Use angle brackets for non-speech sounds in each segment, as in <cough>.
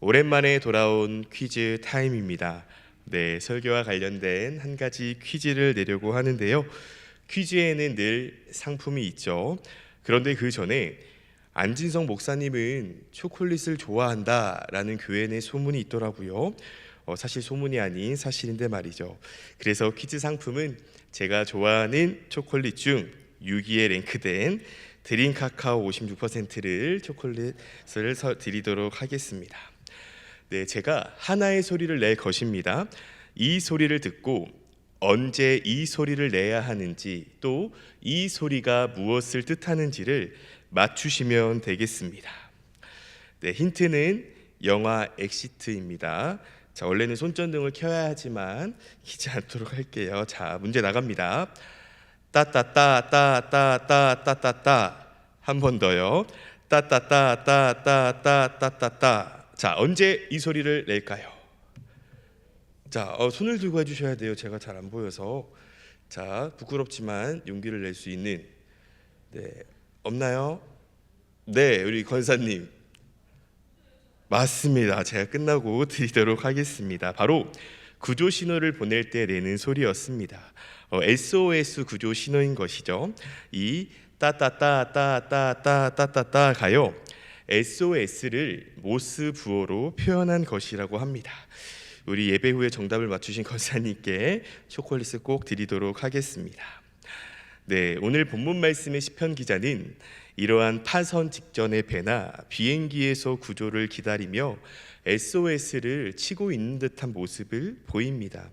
오랜만에 돌아온 퀴즈 타임입니다. 네, 설교와 관련된 한 가지 퀴즈를 내려고 하는데요. 퀴즈에는 늘 상품이 있죠. 그런데 그 전에 안진성 목사님은 초콜릿을 좋아한다라는 교회 내 소문이 있더라고요. 어, 사실 소문이 아닌 사실인데 말이죠. 그래서 퀴즈 상품은 제가 좋아하는 초콜릿 중 6위에 랭크된 드림 카카오 56%를 초콜릿을 서- 드리도록 하겠습니다. 네, 제가 하나의 소리를 낼 것입니다. 이 소리를 듣고 언제 이 소리를 내야 하는지 또 이 소리가 무엇을 뜻하는지를 맞추시면 되겠습니다. 네, 힌트는 영화 엑시트입니다. 자, 원래는 손전등을 켜야 하지만 키지 않도록 할게요. 자, 문제 나갑니다. 따따따따따따따따따 한 번 더요. 따따따따따따따따 자, 언제 이 소리를 낼까요? 자, 어, 손을 들고 해주셔야 돼요. 제가 잘 안 보여서. 자, 부끄럽지만 용기를 낼 수 있는 네 없나요? 네, 우리 권사님 맞습니다. 제가 끝나고 드리도록 하겠습니다. 바로 구조 신호를 보낼 때 내는 소리였습니다. 어, SOS 구조 신호인 것이죠. 이 따따따따따따따따 가요. SOS를 모스 부호로 표현한 것이라고 합니다. 우리 예배 후에 정답을 맞추신 <laughs> 권사님께 초콜릿을 꼭 드리도록 하겠습니다. 네, 오늘 본문 말씀의 시편 기자는 이러한 파선 직전의 배나 비행기에서 구조를 기다리며 SOS를 치고 있는 듯한 모습을 보입니다.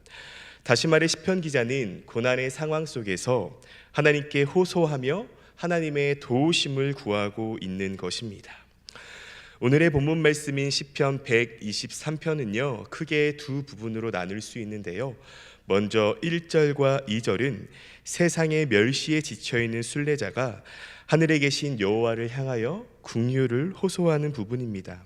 다시 말해 시편 기자는 고난의 상황 속에서 하나님께 호소하며 하나님의 도우심을 구하고 있는 것입니다. 오늘의 본문 말씀인 시편 123편은요. 크게 두 부분으로 나눌 수 있는데요. 먼저 1절과 2절은 세상의 멸시에 지쳐 있는 순례자가 하늘에 계신 여호와를 향하여 궁유를 호소하는 부분입니다.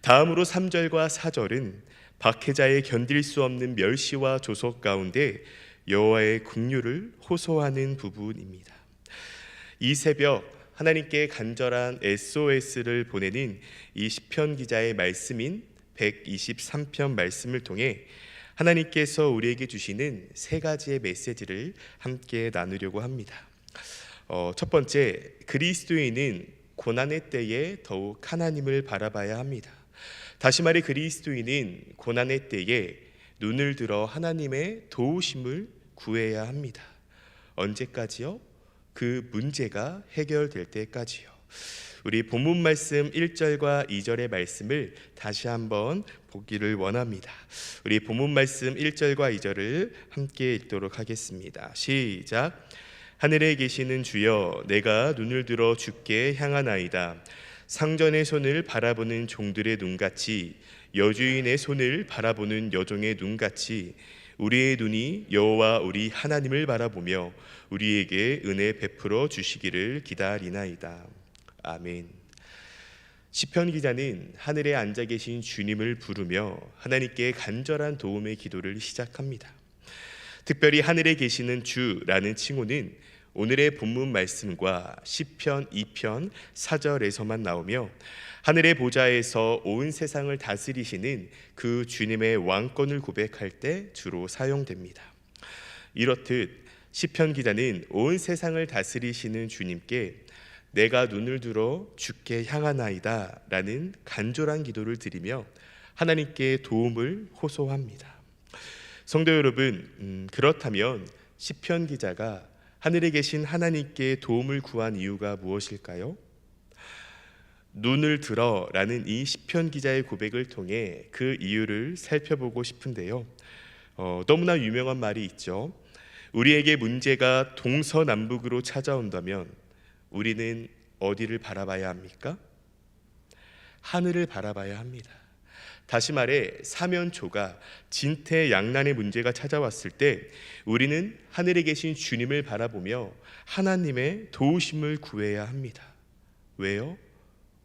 다음으로 3절과 4절은 박해자의 견딜 수 없는 멸시와 조속 가운데 여호와의 궁유를 호소하는 부분입니다. 이 새벽 하나님께 간절한 SOS를 보내는 이 시편 기자의 말씀인 123편 말씀을 통해 하나님께서 우리에게 주시는 세 가지의 메시지를 함께 나누려고 합니다. 어, 첫 번째, 그리스도인은 고난의 때에 더욱 하나님을 바라봐야 합니다. 다시 말해 그리스도인은 고난의 때에 눈을 들어 하나님의 도우심을 구해야 합니다. 언제까지요? 그 문제가 해결될 때까지요. 우리 본문 말씀 1절과 2절의 말씀을 다시 한번 보기를 원합니다. 우리 본문 말씀 1절과 2절을 함께 읽도록 하겠습니다. 시작. 하늘에 계시는 주여 내가 눈을 들어 주께 향하나이다. 상전의 손을 바라보는 종들의 눈같이 여주인의 손을 바라보는 여종의 눈같이 우리의 눈이 여호와 우리 하나님을 바라보며 우리에게 은혜 베풀어 주시기를 기다리나이다. 아멘. 시편 기자는 하늘에 앉아 계신 주님을 부르며 하나님께 간절한 도움의 기도를 시작합니다. 특별히 하늘에 계시는 주라는 칭호는 오늘의 본문 말씀과 시편 2편 4절에서만 나오며 하늘의 보좌에서 온 세상을 다스리시는 그 주님의 왕권을 고백할 때 주로 사용됩니다. 이렇듯 시편 기자는 온 세상을 다스리시는 주님께 내가 눈을 들어 주께 향하나이다라는 간절한 기도를 드리며 하나님께 도움을 호소합니다. 성도 여러분, 음, 그렇다면 시편 기자가 하늘에 계신 하나님께 도움을 구한 이유가 무엇일까요? 눈을 들어라는 이 시편 기자의 고백을 통해 그 이유를 살펴보고 싶은데요. 어, 너무나 유명한 말이 있죠. 우리에게 문제가 동서남북으로 찾아온다면 우리는 어디를 바라봐야 합니까? 하늘을 바라봐야 합니다. 다시 말해 사면초가 진퇴양난의 문제가 찾아왔을 때 우리는 하늘에 계신 주님을 바라보며 하나님의 도우심을 구해야 합니다. 왜요?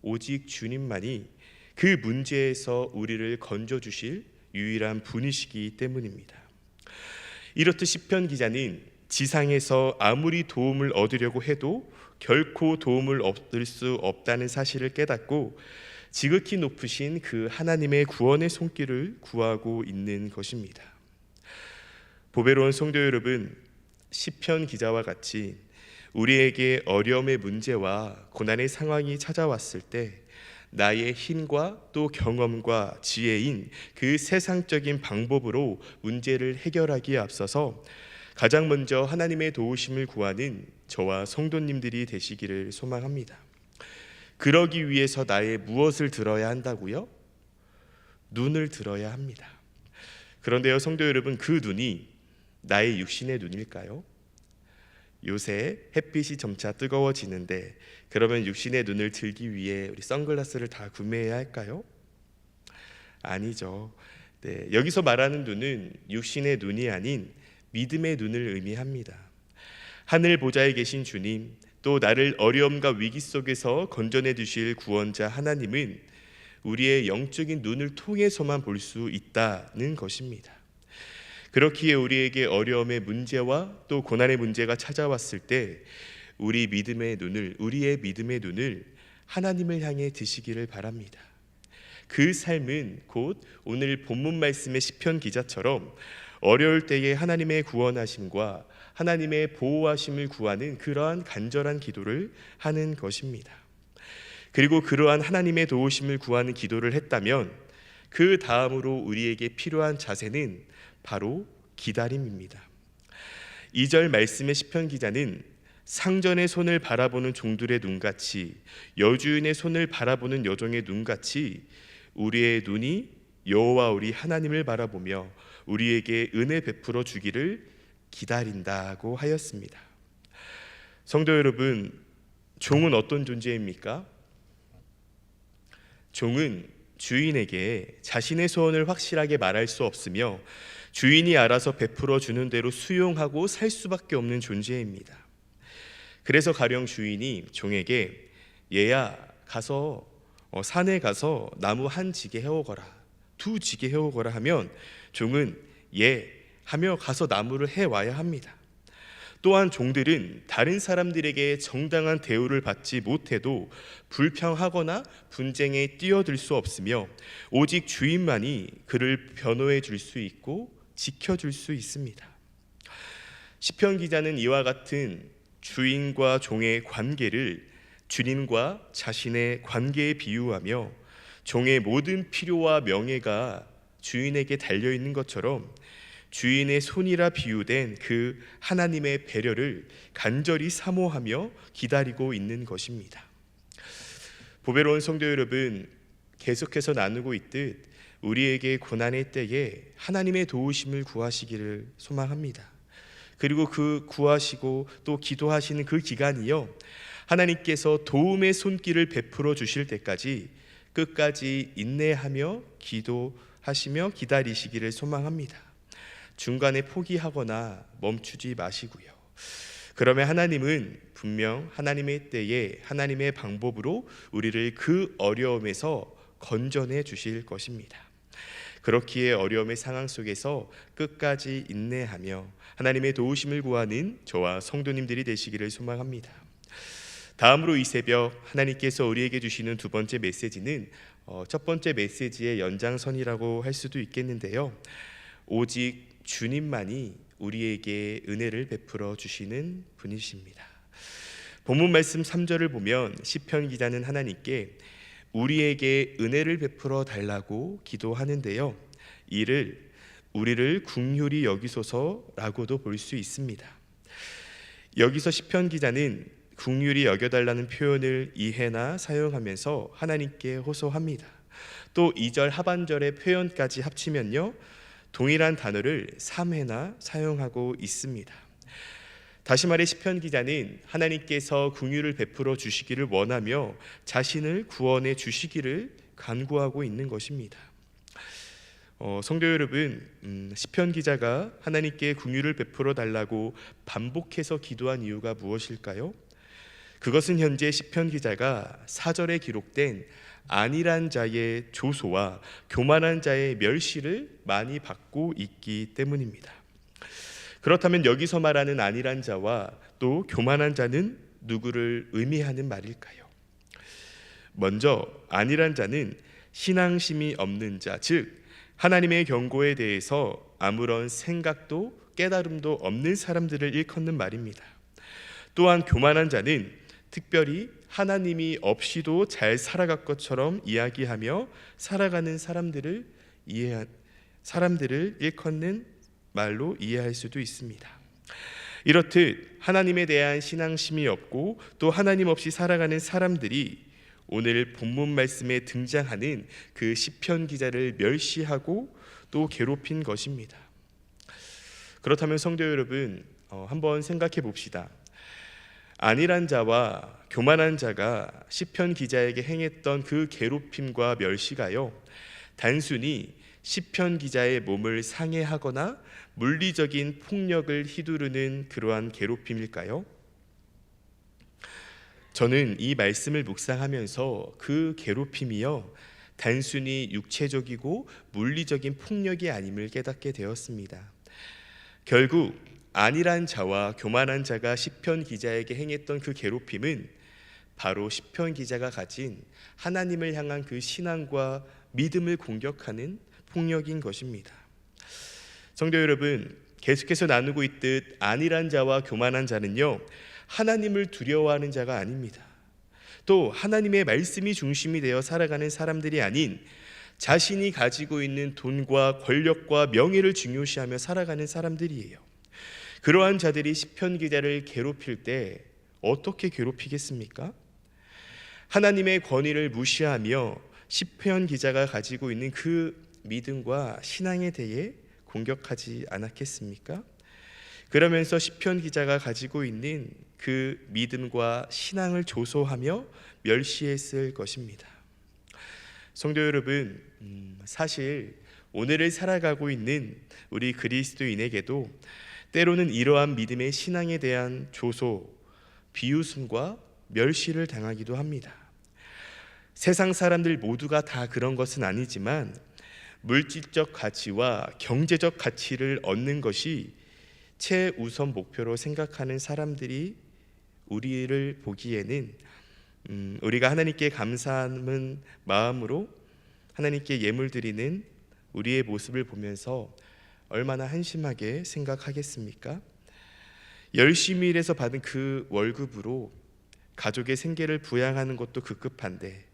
오직 주님만이 그 문제에서 우리를 건져 주실 유일한 분이시기 때문입니다. 이렇듯 시편 기자는 지상에서 아무리 도움을 얻으려고 해도 결코 도움을 얻을 수 없다는 사실을 깨닫고 지극히 높으신 그 하나님의 구원의 손길을 구하고 있는 것입니다. 보배로운 성도 여러분, 시편 기자와 같이 우리에게 어려움의 문제와 고난의 상황이 찾아왔을 때 나의 힘과 또 경험과 지혜인 그 세상적인 방법으로 문제를 해결하기에 앞서서 가장 먼저 하나님의 도우심을 구하는 저와 성도님들이 되시기를 소망합니다. 그러기 위해서 나의 무엇을 들어야 한다고요? 눈을 들어야 합니다. 그런데요, 성도 여러분, 그 눈이 나의 육신의 눈일까요? 요새 햇빛이 점차 뜨거워지는데 그러면 육신의 눈을 들기 위해 우리 선글라스를 다 구매해야 할까요? 아니죠. 네, 여기서 말하는 눈은 육신의 눈이 아닌 믿음의 눈을 의미합니다. 하늘 보좌에 계신 주님, 또 나를 어려움과 위기 속에서 건져내 주실 구원자 하나님은 우리의 영적인 눈을 통해서만 볼 수 있다는 것입니다. 그렇기에 우리에게 어려움의 문제와 또 고난의 문제가 찾아왔을 때 우리 믿음의 눈을 우리의 믿음의 눈을 하나님을 향해 드시기를 바랍니다. 그 삶은 곧 오늘 본문 말씀의 시편 기자처럼 어려울 때에 하나님의 구원하심과 하나님의 보호하심을 구하는 그러한 간절한 기도를 하는 것입니다. 그리고 그러한 하나님의 도우심을 구하는 기도를 했다면 그 다음으로 우리에게 필요한 자세는 바로 기다림입니다. 2절 말씀의 시편 기자는 상전의 손을 바라보는 종들의 눈같이 여주인의 손을 바라보는 여종의 눈같이 우리의 눈이 여호와 우리 하나님을 바라보며 우리에게 은혜 베풀어 주기를 기다린다고 하였습니다. 성도 여러분, 종은 어떤 존재입니까? 종은 주인에게 자신의 소원을 확실하게 말할 수 없으며 주인이 알아서 베풀어 주는 대로 수용하고 살 수밖에 없는 존재입니다. 그래서 가령 주인이 종에게 얘야 가서 어, 산에 가서 나무 한 지게 해오거라 두 지게 해오거라 하면 종은 예 하며 가서 나무를 해 와야 합니다. 또한 종들은 다른 사람들에게 정당한 대우를 받지 못해도 불평하거나 분쟁에 뛰어들 수 없으며 오직 주인만이 그를 변호해 줄 수 있고 지켜 줄 수 있습니다. 시편 기자는 이와 같은 주인과 종의 관계를 주님과 자신의 관계에 비유하며 종의 모든 필요와 명예가 주인에게 달려 있는 것처럼 주인의 손이라 비유된 그 하나님의 배려를 간절히 사모하며 기다리고 있는 것입니다. 보배로운 성도 여러분, 계속해서 나누고 있듯 우리에게 고난의 때에 하나님의 도우심을 구하시기를 소망합니다. 그리고 그 구하시고 또 기도하시는 그 기간이요. 하나님께서 도움의 손길을 베풀어 주실 때까지 끝까지 인내하며 기도하시며 기다리시기를 소망합니다. 중간에 포기하거나 멈추지 마시고요. 그러면 하나님은 분명 하나님의 때에 하나님의 방법으로 우리를 그 어려움에서 건져내 주실 것입니다. 그렇기에 어려움의 상황 속에서 끝까지 인내하며 하나님의 도우심을 구하는 저와 성도님들이 되시기를 소망합니다. 다음으로 이 새벽 하나님께서 우리에게 주시는 두 번째 메시지는 어, 첫 번째 메시지의 연장선이라고 할 수도 있겠는데요. 오직 주님만이 우리에게 은혜를 베풀어 주시는 분이십니다. 본문 말씀 3절을 보면 시편 기자는 하나님께 우리에게 은혜를 베풀어 달라고 기도하는데요. 이를 우리를 궁휼히 여기소서라고도 볼 수 있습니다. 여기서 시편 기자는 궁휼히 여겨 달라는 표현을 이해나 사용하면서 하나님께 호소합니다. 또 2절 하반절의 표현까지 합치면요. 동일한 단어를 3회나 사용하고 있습니다. 다시 말해 시편 기자는 하나님께서 궁유를 베풀어 주시기를 원하며 자신을 구원해 주시기를 간구하고 있는 것입니다. 어, 성도 여러분, 음, 시편 기자가 하나님께 궁유를 베풀어 달라고 반복해서 기도한 이유가 무엇일까요? 그것은 현재 시편 기자가 사절에 기록된 안일한 자의 조소와 교만한 자의 멸시를 많이 받고 있기 때문입니다. 그렇다면 여기서 말하는 안일한 자와 또 교만한 자는 누구를 의미하는 말일까요? 먼저 아니란 자는 신앙심이 없는 자, 즉 하나님의 경고에 대해서 아무런 생각도 깨달음도 없는 사람들을 일컫는 말입니다. 또한 교만한 자는 특별히 하나님이 없이도 잘 살아갈 것처럼 이야기하며 살아가는 사람들을 이해 사람들을 일컫는 말로 이해할 수도 있습니다. 이렇듯 하나님에 대한 신앙심이 없고 또 하나님 없이 살아가는 사람들이 오늘 본문 말씀에 등장하는 그 시편 기자를 멸시하고 또 괴롭힌 것입니다. 그렇다면 성도 여러분 어, 한번 생각해 봅시다. 안일한 자와 교만한 자가 시편 기자에게 행했던 그 괴롭힘과 멸시가요 단순히 시편 기자의 몸을 상해하거나 물리적인 폭력을 휘두르는 그러한 괴롭힘일까요? 저는 이 말씀을 묵상하면서 그 괴롭힘이요 단순히 육체적이고 물리적인 폭력이 아님을 깨닫게 되었습니다. 결국 안일한 자와 교만한 자가 시편 기자에게 행했던 그 괴롭힘은 바로 시편 기자가 가진 하나님을 향한 그 신앙과 믿음을 공격하는 폭력인 것입니다. 성도 여러분, 계속해서 나누고 있듯 안일한 자와 교만한 자는요. 하나님을 두려워하는 자가 아닙니다. 또 하나님의 말씀이 중심이 되어 살아가는 사람들이 아닌 자신이 가지고 있는 돈과 권력과 명예를 중요시하며 살아가는 사람들이에요. 그러한 자들이 시편 기자를 괴롭힐 때 어떻게 괴롭히겠습니까? 하나님의 권위를 무시하며 시편 기자가 가지고 있는 그 믿음과 신앙에 대해 공격하지 않았겠습니까? 그러면서 시편 기자가 가지고 있는 그 믿음과 신앙을 조소하며 멸시했을 것입니다. 성도 여러분, 음, 사실 오늘을 살아가고 있는 우리 그리스도인에게도 때로는 이러한 믿음의 신앙에 대한 조소, 비웃음과 멸시를 당하기도 합니다. 세상 사람들 모두가 다 그런 것은 아니지만 물질적 가치와 경제적 가치를 얻는 것이 최우선 목표로 생각하는 사람들이 우리를 보기에는 음, 우리가 하나님께 감사하는 마음으로 하나님께 예물 드리는 우리의 모습을 보면서 얼마나 한심하게 생각하겠습니까? 열심히 일해서 받은 그 월급으로 가족의 생계를 부양하는 것도 급급한데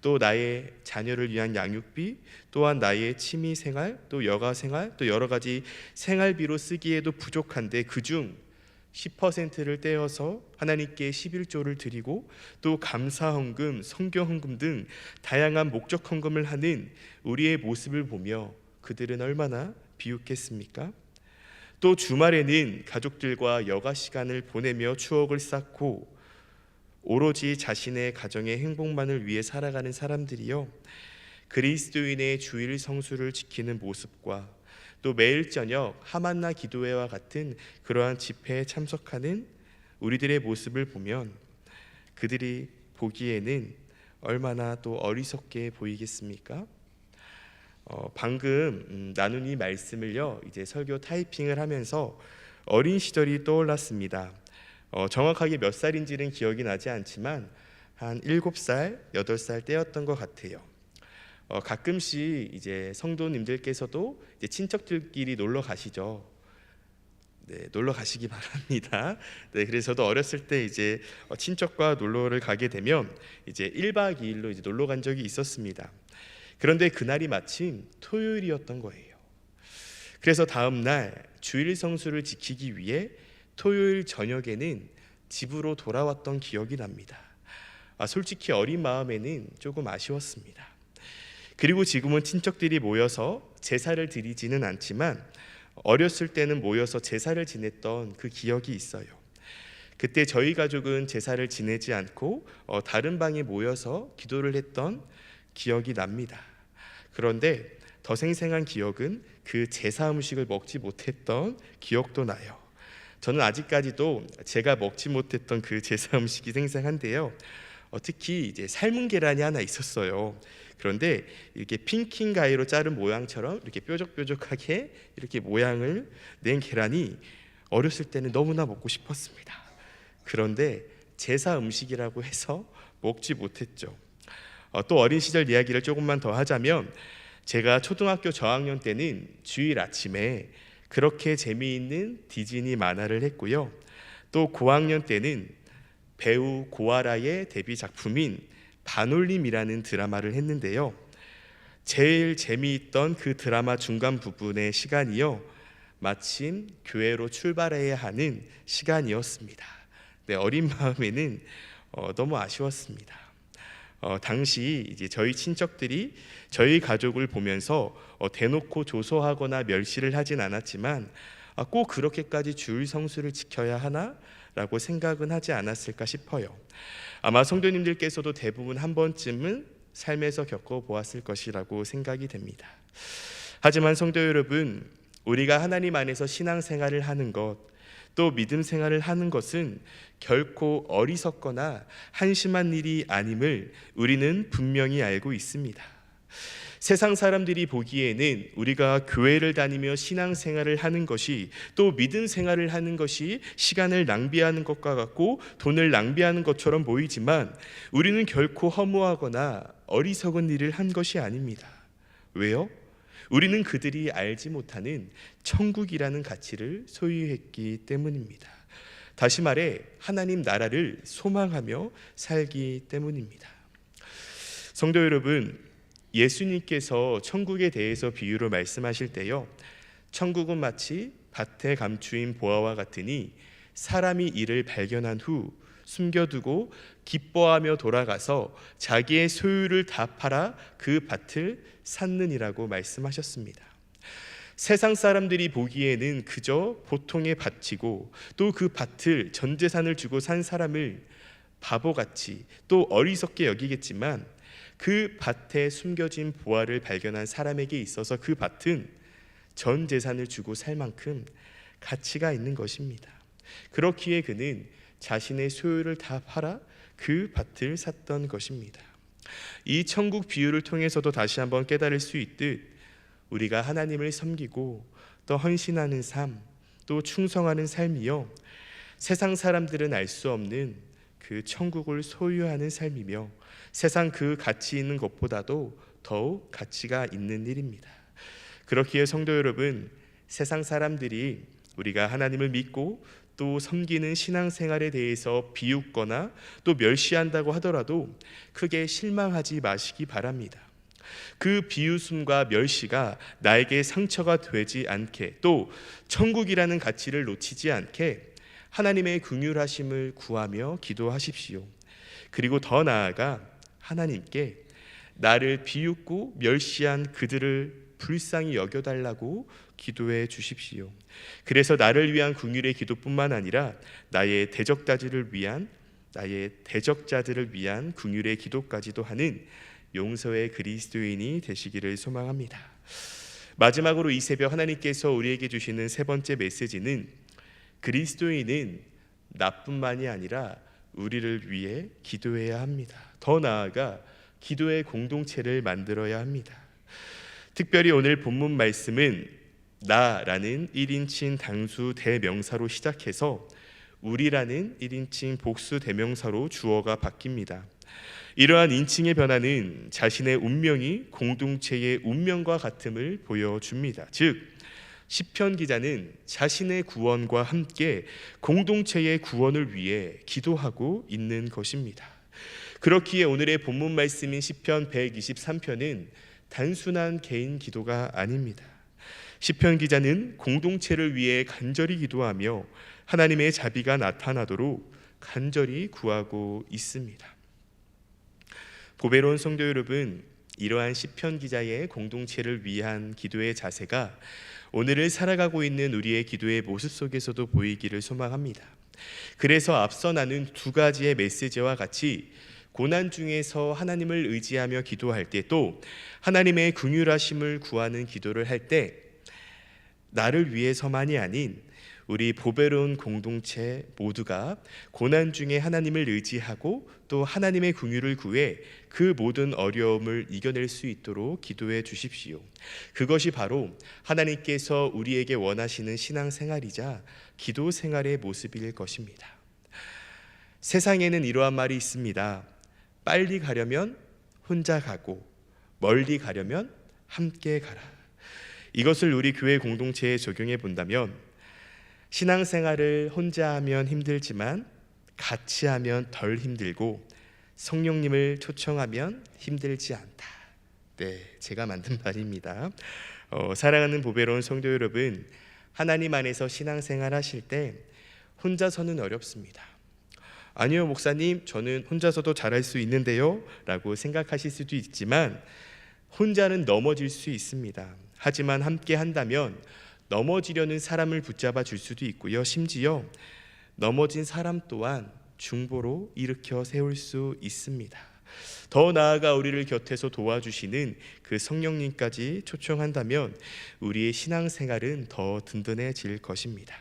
또 나의 자녀를 위한 양육비, 또한 나의 취미 생활, 또 여가 생활, 또 여러 가지 생활비로 쓰기에도 부족한데 그중 10%를 떼어서 하나님께 11조를 드리고 또 감사 헌금, 성경 헌금 등 다양한 목적 헌금을 하는 우리의 모습을 보며 그들은 얼마나 비웃겠습니까? 또 주말에는 가족들과 여가 시간을 보내며 추억을 쌓고 오로지 자신의 가정의 행복만을 위해 살아가는 사람들이요 그리스도인의 주일 성수를 지키는 모습과 또 매일 저녁 하만나 기도회와 같은 그러한 집회에 참석하는 우리들의 모습을 보면 그들이 보기에는 얼마나 또 어리석게 보이겠습니까? 어, 방금 음, 나눈 이 말씀을요 이제 설교 타이핑을 하면서 어린 시절이 떠올랐습니다. 어, 정확하게 몇 살인지는 기억이 나지 않지만 한 일곱 살, 여덟 살 때였던 것 같아요. 어, 가끔씩 이제 성도님들께서도 이제 친척들끼리 놀러 가시죠. 네, 놀러 가시기 <laughs> 바랍니다. 네, 그래서 저도 어렸을 때 이제 어, 친척과 놀러를 가게 되면 이제 1박 2일로 이제 놀러 간 적이 있었습니다. 그런데 그날이 마침 토요일이었던 거예요. 그래서 다음 날 주일 성수를 지키기 위해 토요일 저녁에는 집으로 돌아왔던 기억이 납니다. 아, 솔직히 어린 마음에는 조금 아쉬웠습니다. 그리고 지금은 친척들이 모여서 제사를 드리지는 않지만 어렸을 때는 모여서 제사를 지냈던 그 기억이 있어요. 그때 저희 가족은 제사를 지내지 않고 어, 다른 방에 모여서 기도를 했던 기억이 납니다. 그런데 더 생생한 기억은 그 제사 음식을 먹지 못했던 기억도 나요. 저는 아직까지도 제가 먹지 못했던 그 제사 음식이 생생한데요. 어, 특히 이제 삶은 계란이 하나 있었어요. 그런데 이렇게 핑킹 가위로 자른 모양처럼 이렇게 뾰족뾰족하게 이렇게 모양을 낸 계란이 어렸을 때는 너무나 먹고 싶었습니다. 그런데 제사 음식이라고 해서 먹지 못했죠. 어, 또 어린 시절 이야기를 조금만 더 하자면 제가 초등학교 저학년 때는 주일 아침에 그렇게 재미있는 디즈니 만화를 했고요. 또 고학년 때는 배우 고아라의 데뷔 작품인 반올림이라는 드라마를 했는데요. 제일 재미있던 그 드라마 중간 부분의 시간이요. 마침 교회로 출발해야 하는 시간이었습니다. 네, 어린 마음에는 어, 너무 아쉬웠습니다. 어, 당시 이제 저희 친척들이 저희 가족을 보면서 어, 대놓고 조소하거나 멸시를 하진 않았지만 아, 꼭 그렇게까지 주일 성수를 지켜야 하나 라고 생각은 하지 않았을까 싶어요. 아마 성도님들께서도 대부분 한 번쯤은 삶에서 겪어 보았을 것이라고 생각이 됩니다. 하지만 성도 여러분, 우리가 하나님 안에서 신앙생활을 하는 것, 또 믿음 생활을 하는 것은 결코 어리석거나 한심한 일이 아님을 우리는 분명히 알고 있습니다. 세상 사람들이 보기에는 우리가 교회를 다니며 신앙 생활을 하는 것이 또 믿음 생활을 하는 것이 시간을 낭비하는 것과 같고 돈을 낭비하는 것처럼 보이지만 우리는 결코 허무하거나 어리석은 일을 한 것이 아닙니다. 왜요? 우리는 그들이 알지 못하는 천국이라는 가치를 소유했기 때문입니다. 다시 말해 하나님 나라를 소망하며 살기 때문입니다. 성도 여러분, 예수님께서 천국에 대해서 비유로 말씀하실 때요. 천국은 마치 밭에 감추인 보아와 같으니 사람이 이를 발견한 후 숨겨두고 기뻐하며 돌아가서 자기의 소유를 다 팔아 그 밭을 샀느니라고 말씀하셨습니다. 세상 사람들이 보기에는 그저 보통의 밭이고 또 그 밭을 전 재산을 주고 산 사람을 바보같이 또 어리석게 여기겠지만 그 밭에 숨겨진 보화를 발견한 사람에게 있어서 그 밭은 전 재산을 주고 살 만큼 가치가 있는 것입니다. 그렇기에 그는 자신의 소유를 다 팔아 그 밭을 샀던 것입니다. 이 천국 비유를 통해서도 다시 한번 깨달을 수 있듯 우리가 하나님을 섬기고 또 헌신하는 삶, 또 충성하는 삶이요 세상 사람들은 알 수 없는 그 천국을 소유하는 삶이며 세상 그 가치 있는 것보다도 더욱 가치가 있는 일입니다. 그렇기에 성도 여러분, 세상 사람들이 우리가 하나님을 믿고 또 섬기는 신앙생활에 대해서 비웃거나 또 멸시한다고 하더라도 크게 실망하지 마시기 바랍니다. 그 비웃음과 멸시가 나에게 상처가 되지 않게 또 천국이라는 가치를 놓치지 않게 하나님의 긍휼하심을 구하며 기도하십시오. 그리고 더 나아가 하나님께 나를 비웃고 멸시한 그들을 불쌍히 여겨달라고 기도해 주십시오. 그래서 나를 위한 궁율의 기도뿐만 아니라 나의 대적자들을 위한 나의 대적자들을 위한 궁율의 기도까지도 하는 용서의 그리스도인이 되시기를 소망합니다. 마지막으로 이 새벽 하나님께서 우리에게 주시는 세 번째 메시지는 그리스도인은 나뿐만이 아니라 우리를 위해 기도해야 합니다. 더 나아가 기도의 공동체를 만들어야 합니다. 특별히 오늘 본문 말씀은 나라는 1인칭 당수 대명사로 시작해서 우리라는 1인칭 복수 대명사로 주어가 바뀝니다. 이러한 인칭의 변화는 자신의 운명이 공동체의 운명과 같음을 보여줍니다. 즉 시편 기자는 자신의 구원과 함께 공동체의 구원을 위해 기도하고 있는 것입니다. 그렇기에 오늘의 본문 말씀인 시편 123편은 단순한 개인 기도가 아닙니다. 시편 기자는 공동체를 위해 간절히 기도하며 하나님의 자비가 나타나도록 간절히 구하고 있습니다. 보배로운 성도 여러분, 이러한 시편 기자의 공동체를 위한 기도의 자세가 오늘을 살아가고 있는 우리의 기도의 모습 속에서도 보이기를 소망합니다. 그래서 앞서 나눈 두 가지의 메시지와 같이 고난 중에서 하나님을 의지하며 기도할 때또 하나님의 긍휼하심을 구하는 기도를 할 때 나를 위해서만이 아닌 우리 보배로운 공동체 모두가 고난 중에 하나님을 의지하고 또 하나님의 긍휼을 구해 그 모든 어려움을 이겨낼 수 있도록 기도해 주십시오. 그것이 바로 하나님께서 우리에게 원하시는 신앙 생활이자 기도 생활의 모습일 것입니다. 세상에는 이러한 말이 있습니다. 빨리 가려면 혼자 가고 멀리 가려면 함께 가라. 이것을 우리 교회 공동체에 적용해 본다면 신앙생활을 혼자 하면 힘들지만 같이 하면 덜 힘들고 성령님을 초청하면 힘들지 않다. 네, 제가 만든 <laughs> 말입니다. 어, 사랑하는 보배로운 성도 여러분, 하나님 안에서 신앙생활 하실 때 혼자서는 어렵습니다. 아니요, 목사님, 저는 혼자서도 잘할 수 있는데요. 라고 생각하실 수도 있지만, 혼자는 넘어질 수 있습니다. 하지만 함께 한다면 넘어지려는 사람을 붙잡아 줄 수도 있고요. 심지어 넘어진 사람 또한 중보로 일으켜 세울 수 있습니다. 더 나아가 우리를 곁에서 도와주시는 그 성령님까지 초청한다면 우리의 신앙생활은 더 든든해질 것입니다.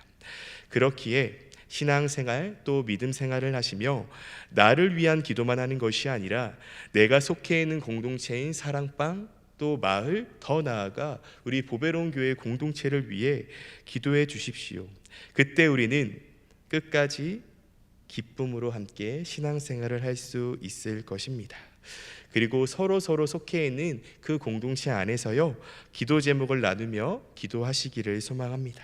그렇기에 신앙생활 또 믿음 생활을 하시며 나를 위한 기도만 하는 것이 아니라 내가 속해 있는 공동체인 사랑방 또 마을 더 나아가 우리 보배로운 교회 공동체를 위해 기도해 주십시오. 그때 우리는 끝까지 기쁨으로 함께 신앙생활을 할 수 있을 것입니다. 그리고 서로 서로 속해 있는 그 공동체 안에서요 기도 제목을 나누며 기도하시기를 소망합니다.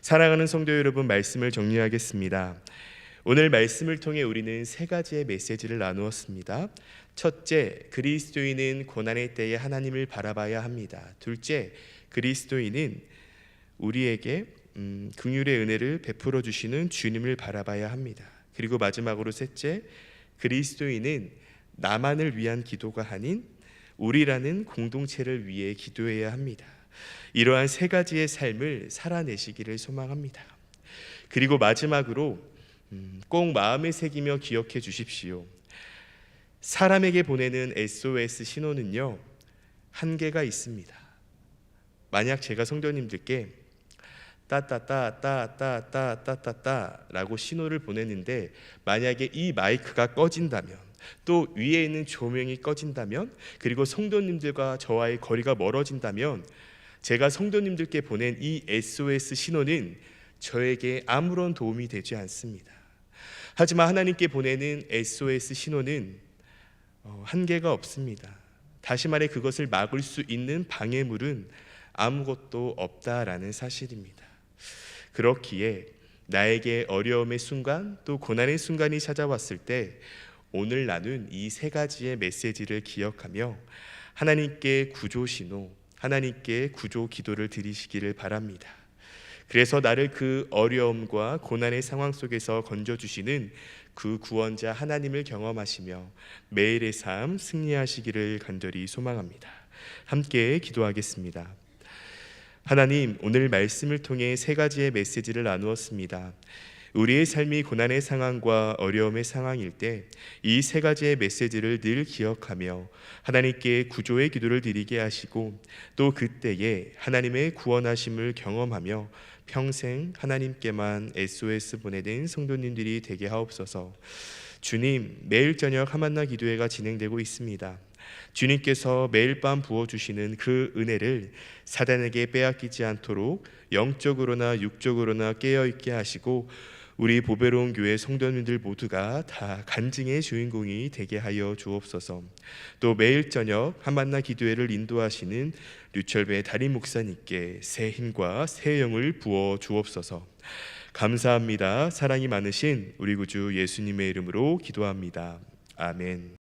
사랑하는 성도 여러분 말씀을 정리하겠습니다. 오늘 말씀을 통해 우리는 세 가지의 메시지를 나누었습니다. 첫째, 그리스도인은 고난의 때에 하나님을 바라봐야 합니다. 둘째, 그리스도인은 우리에게 음, 긍휼의 은혜를 베풀어 주시는 주님을 바라봐야 합니다. 그리고 마지막으로 셋째, 그리스도인은 나만을 위한 기도가 아닌 우리라는 공동체를 위해 기도해야 합니다. 이러한 세 가지의 삶을 살아내시기를 소망합니다. 그리고 마지막으로 음, 꼭 마음에 새기며 기억해 주십시오. 사람에게 보내는 SOS 신호는요 한계가 있습니다. 만약 제가 성도님들께 따따따따따따따따라고 신호를 보냈는데 만약에 이 마이크가 꺼진다면 또 위에 있는 조명이 꺼진다면 그리고 성도님들과 저와의 거리가 멀어진다면 제가 성도님들께 보낸 이 SOS 신호는 저에게 아무런 도움이 되지 않습니다. 하지만 하나님께 보내는 SOS 신호는 어, 한계가 없습니다. 다시 말해 그것을 막을 수 있는 방해물은 아무것도 없다라는 사실입니다. 그렇기에 나에게 어려움의 순간 또 고난의 순간이 찾아왔을 때 오늘 나눈 이 세 가지의 메시지를 기억하며 하나님께 구조 신호, 하나님께 구조 기도를 드리시기를 바랍니다. 그래서 나를 그 어려움과 고난의 상황 속에서 건져 주시는 그 구원자 하나님을 경험하시며 매일의 삶 승리하시기를 간절히 소망합니다. 함께 기도하겠습니다. 하나님, 오늘 말씀을 통해 세 가지의 메시지를 나누었습니다. 우리의 삶이 고난의 상황과 어려움의 상황일 때 이 세 가지의 메시지를 늘 기억하며 하나님께 구조의 기도를 드리게 하시고 또 그때에 하나님의 구원하심을 경험하며 평생 하나님께만 SOS 보내는 성도님들이 되게 하옵소서. 주님, 매일 저녁 하만나 기도회가 진행되고 있습니다. 주님께서 매일 밤 부어 주시는 그 은혜를 사단에게 빼앗기지 않도록 영적으로나 육적으로나 깨어 있게 하시고 우리 보배로운 교회 성도님들 모두가 다 간증의 주인공이 되게 하여 주옵소서. 또 매일 저녁 한만나 기도회를 인도하시는 류철배 담임 목사님께 새 힘과 새 영을 부어 주옵소서. 감사합니다. 사랑이 많으신 우리 구주 예수님의 이름으로 기도합니다. 아멘.